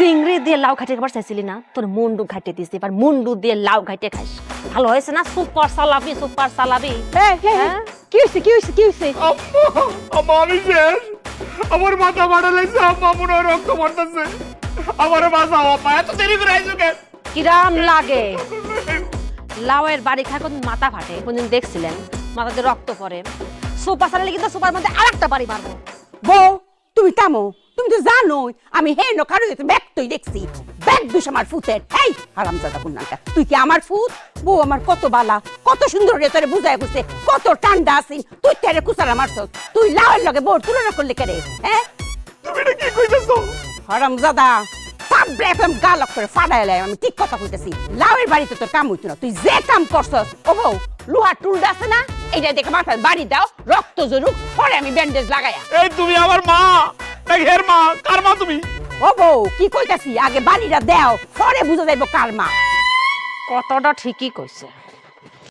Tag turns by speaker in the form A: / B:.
A: চিংড়ি দিয়ে লাউ খাইতে একবার চাইছিলি না? তোর মুন্ডু খাইতে দিছি এবার মুন্ডু দিয়ে লাউ খাইতে খাইস। ভালো হয়েছে না? সুপার সালাবি সুপার সালাবি।
B: এই, কি হয়েছে কি হয়েছে কি হয়েছে
C: শেষ। আমার মাথা মারা লাগছে আম্মা মনে হয় রক্ত পড়তেছে আমার এত দেরি করে আইছো কেন?
A: কিরাম লাগে। লাউয়ের বাড়ি খায় কোনদিন মাথা ফাটে? কোনদিন দেখছিলেন? মাথাতে রক্ত পড়ে। সুপার সালালে কিন্তু সুপার মধ্যে আরেকটা বাড়ি মারবো।
B: বউ তুমি থামো। তুমি তো জানো আমি হে নো কারও তুই দেখছি। ব্যাগ দুষ আমার ফুতের। এই হারামজাদা কুন্নাটা তুই কি আমার ফুত? বউ আমার কত বালা কত সুন্দর রে তোরে বুঝায় বুঝতে কত ঠান্ডা আছিস তুই তেরে কুসারা মারছ তুই লাউয়ের লগে বউর তুলনা করলে কেরে হ্যাঁ
C: তুমি এটা কি কইতেছো?
B: হারামজাদা তাবরে একদম গালক করে ফাড়াই লাই আমি ঠিক কথা কইতেছি লাউয়ের বাড়িতে তোর কাম হইতো না তুই যে কাম করছস ও বউ লোহার টুলটা আছে না? এইটা দেখে মাথায় বাড়ি দাও রক্ত জরুক পরে আমি ব্যান্ডেজ লাগাইয়া
C: এই তুমি আমার মা! নাকি হের মা কার মা তুমি?
B: ও বউ কি কইতাছি? আগে বাড়িটা দেও পরে বুঝা যাইব কার মা।
A: কতটা ঠিকই কইছে।